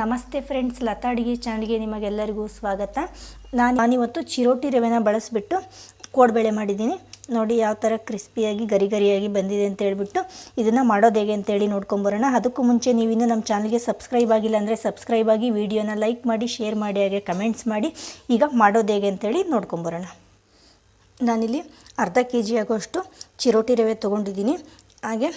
ನಮಸ್ತೆ ಫ್ರೆಂಡ್ಸ್, ಲತಾ ಅಡುಗೆ ಚಾನಲ್ಗೆ ನಿಮಗೆಲ್ಲರಿಗೂ ಸ್ವಾಗತ. ನಾನು ನಾನಿವತ್ತು ಚಿರೋಟಿ ರವೆನ ಬಳಸಿಬಿಟ್ಟು ಕೋಡ್ಬೇಳೆ ಮಾಡಿದ್ದೀನಿ. ನೋಡಿ ಯಾವ ಥರ ಕ್ರಿಸ್ಪಿಯಾಗಿ ಗರಿ ಗರಿಯಾಗಿ ಬಂದಿದೆ ಅಂತ ಹೇಳಿಬಿಟ್ಟು ಇದನ್ನು ಮಾಡೋದು ಹೇಗೆ ಅಂತೇಳಿ ನೋಡ್ಕೊಂಬರೋಣ. ಅದಕ್ಕೂ ಮುಂಚೆ ನೀವು ಇನ್ನೂ ನಮ್ಮ ಚಾನಲ್ಗೆ ಸಬ್ಸ್ಕ್ರೈಬ್ ಆಗಿಲ್ಲ ಅಂದರೆ ಸಬ್ಸ್ಕ್ರೈಬ್ ಆಗಿ ವಿಡಿಯೋನ ಲೈಕ್ ಮಾಡಿ, ಶೇರ್ ಮಾಡಿ, ಹಾಗೆ ಕಮೆಂಟ್ಸ್ ಮಾಡಿ. ಈಗ ಮಾಡೋದು ಹೇಗೆ ಅಂತೇಳಿ ನೋಡ್ಕೊಂಬರೋಣ. ನಾನಿಲ್ಲಿ ಅರ್ಧ ಕೆ ಜಿ ಆಗೋಷ್ಟು ಚಿರೋಟಿ ರವೆ ತೊಗೊಂಡಿದ್ದೀನಿ. ಹಾಗೆ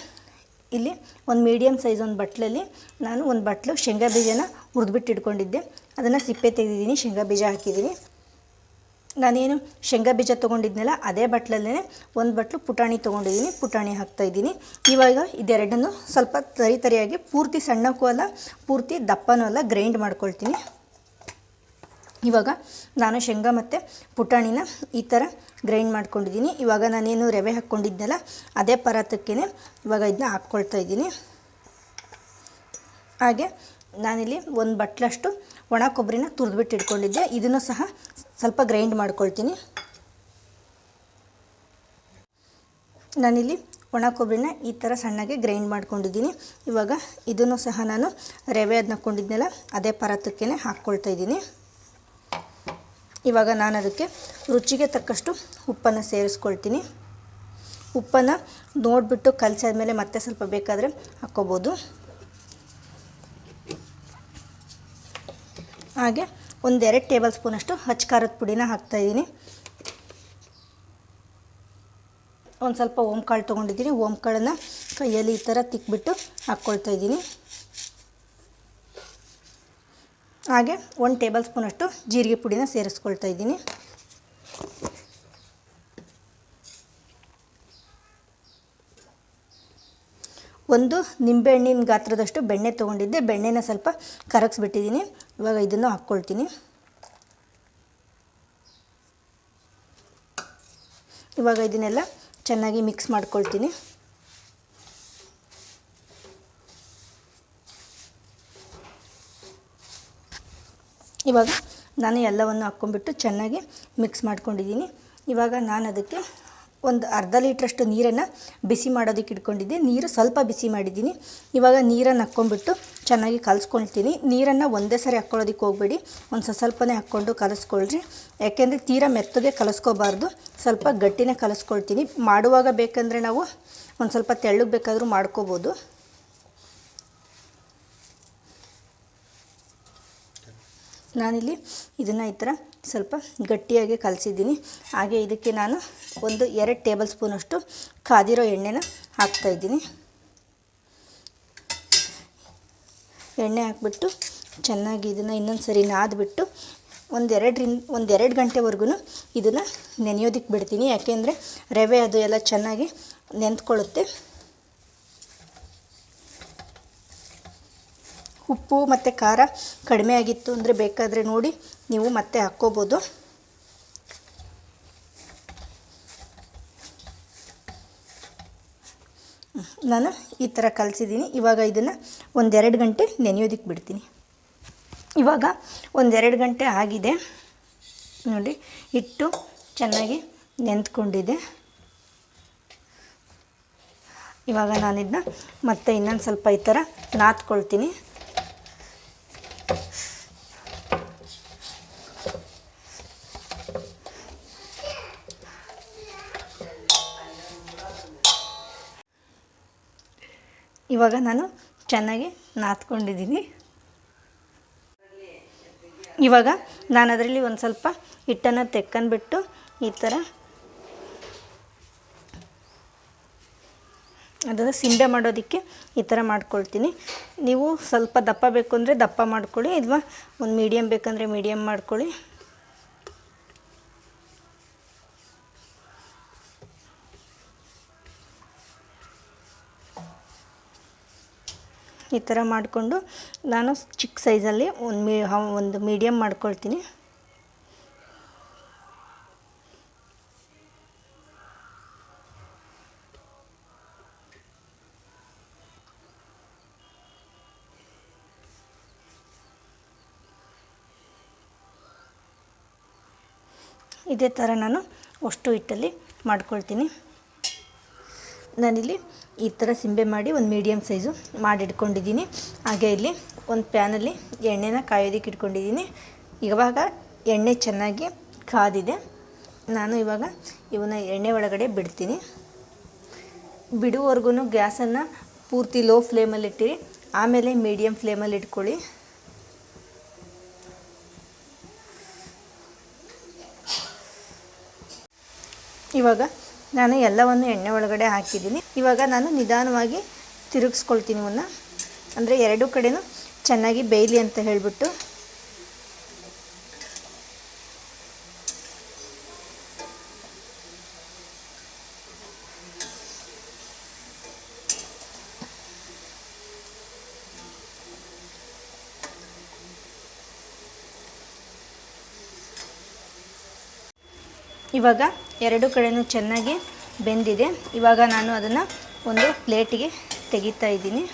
ಇಲ್ಲಿ ಒಂದು ಮೀಡಿಯಮ್ ಸೈಜ್ ಒಂದು ಬಟ್ಲಲ್ಲಿ ನಾನು ಒಂದು ಬಟ್ಲು ಶೇಂಗಾ ಬೀಜನ ಹುರಿದ್ಬಿಟ್ಟು ಇಟ್ಕೊಂಡಿದ್ದೆ. ಅದನ್ನು ಸಿಪ್ಪೆ ತೆಗೆದಿದ್ದೀನಿ, ಶೇಂಗಾ ಬೀಜ ಹಾಕಿದ್ದೀನಿ. ನಾನೇನು ಶೇಂಗಾ ಬೀಜ ತೊಗೊಂಡಿದ್ನಲ್ಲ, ಅದೇ ಬಟ್ಲಲ್ಲೇ ಒಂದು ಬಟ್ಲು ಪುಟಾಣಿ ತೊಗೊಂಡಿದ್ದೀನಿ, ಪುಟಾಣಿ ಹಾಕ್ತಾಯಿದ್ದೀನಿ ಇವಾಗ ಇದೆರಡನ್ನು ಸ್ವಲ್ಪ ತರಿ ತರಿಯಾಗಿ ಪೂರ್ತಿ ಸಣ್ಣಕ್ಕೂ ಅಲ್ಲ, ಪೂರ್ತಿ ದಪ್ಪನೂ ಅಲ್ಲ, ಗ್ರೈಂಡ್ ಮಾಡ್ಕೊಳ್ತೀನಿ. ಇವಾಗ ನಾನು ಶೇಂಗಾ ಮತ್ತು ಪುಟಾಣಿನ ಈ ಥರ ಗ್ರೈಂಡ್ ಮಾಡ್ಕೊಂಡಿದ್ದೀನಿ. ಇವಾಗ ನಾನೇನು ರವೆ ಹಾಕ್ಕೊಂಡಿದ್ನಲ್ಲ, ಅದೇ ಪರಾತಕ್ಕೇ ಇವಾಗ ಇದನ್ನ ಹಾಕ್ಕೊಳ್ತಾ ಇದ್ದೀನಿ. ಹಾಗೆ ನಾನಿಲ್ಲಿ ಒಂದು ಬಟ್ಲಷ್ಟು ಒಣ ಕೊಬ್ಬರಿನ ತುರಿದ್ಬಿಟ್ಟು ಇಟ್ಕೊಂಡಿದ್ದೆ. ಇದನ್ನು ಸಹ ಸ್ವಲ್ಪ ಗ್ರೈಂಡ್ ಮಾಡ್ಕೊಳ್ತೀನಿ. ನಾನಿಲ್ಲಿ ಒಣ ಕೊಬ್ಬರಿನ ಈ ಥರ ಸಣ್ಣಗೆ ಗ್ರೈಂಡ್ ಮಾಡ್ಕೊಂಡಿದ್ದೀನಿ. ಇವಾಗ ಇದನ್ನು ಸಹ ನಾನು ರವೆ ಅದನ್ನ ಹಾಕ್ಕೊಂಡಿದ್ನಲ್ಲ, ಅದೇ ಪರಾತಕ್ಕೇ ಹಾಕ್ಕೊಳ್ತಾ ಇದ್ದೀನಿ. ಇವಾಗ ನಾನು ಅದಕ್ಕೆ ರುಚಿಗೆ ತಕ್ಕಷ್ಟು ಉಪ್ಪನ್ನು ಸೇರಿಸ್ಕೊಳ್ತೀನಿ. ಉಪ್ಪನ್ನು ನೋಡಿಬಿಟ್ಟು ಕಲಸಾದ್ಮೇಲೆ ಮತ್ತೆ ಸ್ವಲ್ಪ ಬೇಕಾದರೆ ಹಾಕ್ಕೋಬೋದು. ಹಾಗೆ ಒಂದೆರಡು ಟೇಬಲ್ ಸ್ಪೂನಷ್ಟು ಹಚ್ಚ ಖಾರದ ಪುಡಿನ ಹಾಕ್ತಾಯಿದ್ದೀನಿ ಒಂದು ಸ್ವಲ್ಪ ಓಂಕಾಳು ತೊಗೊಂಡಿದ್ದೀನಿ. ಓಂಕಾಳನ್ನು ಕೈಯಲ್ಲಿ ಈ ಥರ ತಿಕ್ಬಿಟ್ಟು ಹಾಕ್ಕೊಳ್ತಾ ಇದ್ದೀನಿ. ಹಾಗೆ ಒಂದು ಟೇಬಲ್ ಸ್ಪೂನಷ್ಟು ಜೀರಿಗೆ ಪುಡಿನ ಸೇರಿಸ್ಕೊಳ್ತಾ ಇದ್ದೀನಿ. ಒಂದು ನಿಂಬೆಹಣ್ಣಿನ ಗಾತ್ರದಷ್ಟು ಬೆಣ್ಣೆ ತೊಗೊಂಡಿದ್ದೆ. ಬೆಣ್ಣೆನ ಸ್ವಲ್ಪ ಕರಗಿಸ್ಬಿಟ್ಟಿದ್ದೀನಿ. ಇವಾಗ ಇದನ್ನು ಹಾಕ್ಕೊಳ್ತೀನಿ. ಇವಾಗ ಇದನ್ನೆಲ್ಲ ಚೆನ್ನಾಗಿ ಮಿಕ್ಸ್ ಮಾಡ್ಕೊಳ್ತೀನಿ. ಇವಾಗ ನಾನು ಎಲ್ಲವನ್ನು ಹಾಕ್ಕೊಂಡ್ಬಿಟ್ಟು ಚೆನ್ನಾಗಿ ಮಿಕ್ಸ್ ಮಾಡ್ಕೊಂಡಿದ್ದೀನಿ. ಇವಾಗ ನಾನು ಅದಕ್ಕೆ ಒಂದು ಅರ್ಧ ಲೀಟ್ರಷ್ಟು ನೀರನ್ನು ಬಿಸಿ ಮಾಡೋದಕ್ಕೆ ಇಟ್ಕೊಂಡಿದ್ದೆ. ನೀರು ಸ್ವಲ್ಪ ಬಿಸಿ ಮಾಡಿದ್ದೀನಿ. ಇವಾಗ ನೀರನ್ನು ಹಾಕ್ಕೊಂಡ್ಬಿಟ್ಟು ಚೆನ್ನಾಗಿ ಕಲಿಸ್ಕೊಳ್ತೀನಿ. ನೀರನ್ನು ಒಂದೇ ಸರಿ ಹಾಕ್ಕೊಳ್ಳೋದಕ್ಕೆ ಹೋಗಬೇಡಿ. ಒಂದು ಸ್ವಲ್ಪ ಸ್ವಲ್ಪನೇ ಹಾಕ್ಕೊಂಡು ಕಲಿಸ್ಕೊಳ್ರಿ. ಯಾಕೆಂದರೆ ತೀರಾ ಮೆತ್ತಗೆ ಕಲಿಸ್ಕೋಬಾರ್ದು. ಸ್ವಲ್ಪ ಗಟ್ಟಿನೇ ಕಲಿಸ್ಕೊಳ್ತೀನಿ. ಮಾಡುವಾಗ ಬೇಕಂದರೆ ನಾವು ಒಂದು ಸ್ವಲ್ಪ ತೆಳ್ಳಗೆ ಬೇಕಾದರೂ ಮಾಡ್ಕೋಬೋದು. ನಾನಿಲ್ಲಿ ಇದನ್ನು ಈ ಥರ ಸ್ವಲ್ಪ ಗಟ್ಟಿಯಾಗಿ ಕಲಸಿದ್ದೀನಿ. ಹಾಗೆ ಇದಕ್ಕೆ ನಾನು ಒಂದು ಎರಡು ಟೇಬಲ್ ಸ್ಪೂನಷ್ಟು ಕಾದಿರೋ ಎಣ್ಣೆನ ಹಾಕ್ತಾಯಿದ್ದೀನಿ ಎಣ್ಣೆ ಹಾಕ್ಬಿಟ್ಟು ಚೆನ್ನಾಗಿ ಇದನ್ನು ಇನ್ನೊಂದು ಸರಿ ನಾದ್ಬಿಟ್ಟು ಒಂದೆರಡರಿಂದ ಒಂದೆರಡು ಗಂಟೆವರೆಗೂ ಇದನ್ನು ನೆನೆಯೋದಕ್ಕೆ ಬಿಡ್ತೀನಿ. ಯಾಕೆಂದರೆ ರವೆ ಅದು ಎಲ್ಲ ಚೆನ್ನಾಗಿ ನೆಂತ್ಕೊಳ್ಳುತ್ತೆ ಉಪ್ಪು ಮತ್ತು ಖಾರ ಕಡಿಮೆ ಆಗಿತ್ತು ಅಂದರೆ ಬೇಕಾದರೆ ನೋಡಿ, ನೀವು ಮತ್ತೆ ಹಾಕ್ಕೋಬೋದು. ನಾನು ಈ ಥರ ಕಲಿಸಿದ್ದೀನಿ. ಇವಾಗ ಇದನ್ನು ಒಂದೆರಡು ಗಂಟೆ ನೆನೆಯೋದಕ್ಕೆ ಬಿಡ್ತೀನಿ. ಇವಾಗ ಒಂದೆರಡು ಗಂಟೆ ಆಗಿದೆ. ನೋಡಿ, ಹಿಟ್ಟು ಚೆನ್ನಾಗಿ ನೆಂತ್ಕೊಂಡಿದೆ. ಇವಾಗ ನಾನಿದನ್ನ ಮತ್ತೆ ಇನ್ನೊಂದು ಸ್ವಲ್ಪ ಈ ಥರ ನಾದ್ಕೊಳ್ತೀನಿ. ಇವಾಗ ನಾನು ಚೆನ್ನಾಗಿ ನಾದ್ಕೊಂಡಿದ್ದೀನಿ. ಇವಾಗ ನಾನು ಅದರಲ್ಲಿ ಒಂದು ಸ್ವಲ್ಪ ಹಿಟ್ಟನ್ನು ತೆಕ್ಕಂದ್ಬಿಟ್ಟು ಈ ಥರ ಅದನ್ನು ಸಿಂಬೆ ಮಾಡೋದಕ್ಕೆ ಈ ಥರ ಮಾಡ್ಕೊಳ್ತೀನಿ. ನೀವು ಸ್ವಲ್ಪ ದಪ್ಪ ಬೇಕು ಅಂದರೆ ದಪ್ಪ ಮಾಡ್ಕೊಳ್ಳಿ ಅಥವಾ ಒಂದು ಮೀಡಿಯಮ್ ಬೇಕಂದರೆ ಮೀಡಿಯಮ್ ಮಾಡ್ಕೊಳ್ಳಿ. ಈ ಥರ ಮಾಡಿಕೊಂಡು ನಾನು ಚಿಕ್ಕ ಸೈಜಲ್ಲಿ ಒಂದು ಮೀ ಒಂದು ಮೀಡಿಯಮ್ ಮಾಡ್ಕೊಳ್ತೀನಿ. ಇದೇ ಥರ ನಾನು ಅಷ್ಟು ಹಿಟ್ಟಲ್ಲಿ ಮಾಡ್ಕೊಳ್ತೀನಿ. ನಾನಿಲ್ಲಿ ಈ ಥರ ಸಿಂಬೆ ಮಾಡಿ ಒಂದು ಮೀಡಿಯಮ್ ಸೈಜು ಮಾಡಿಟ್ಕೊಂಡಿದ್ದೀನಿ. ಹಾಗೆ ಇಲ್ಲಿ ಒಂದು ಪ್ಯಾನಲ್ಲಿ ಎಣ್ಣೆನ ಕಾಯೋದಕ್ಕೆ ಇಟ್ಕೊಂಡಿದ್ದೀನಿ. ಇವಾಗ ಎಣ್ಣೆ ಚೆನ್ನಾಗಿ ಕಾದಿದೆ. ನಾನು ಇವಾಗ ಇವನ್ನ ಎಣ್ಣೆ ಒಳಗಡೆ ಬಿಡ್ತೀನಿ. ಬಿಡುವವರೆಗೂ ಗ್ಯಾಸನ್ನು ಪೂರ್ತಿ ಲೋ ಫ್ಲೇಮಲ್ಲಿ ಇಟ್ಟಿರಿ. ಆಮೇಲೆ ಮೀಡಿಯಮ್ ಫ್ಲೇಮಲ್ಲಿ ಇಟ್ಕೊಳ್ಳಿ. ಇವಾಗ ನಾನು ಎಲ್ಲವನ್ನು ಎಣ್ಣೆ ಒಳಗಡೆ ಹಾಕಿದ್ದೀನಿ. ಇವಾಗ ನಾನು ನಿಧಾನವಾಗಿ ತಿರುಗಿಸ್ಕೊಳ್ತೀನಿ ಇವನ್ನ ಅಂದರೆ ಎರಡೂ ಕಡೆನೂ ಚೆನ್ನಾಗಿ ಬೇಯಲಿ ಅಂತ ಹೇಳಿಬಿಟ್ಟು ಇವಾಗ ಎರಡು ಕಡೆಯೂ ಚೆನ್ನಾಗಿ ಬೆಂದಿದೆ. ಇವಾಗ ನಾನು ಅದನ್ನು ಒಂದು ಪ್ಲೇಟಿಗೆ ತೆಗಿತಾ ಇದ್ದೀನಿ.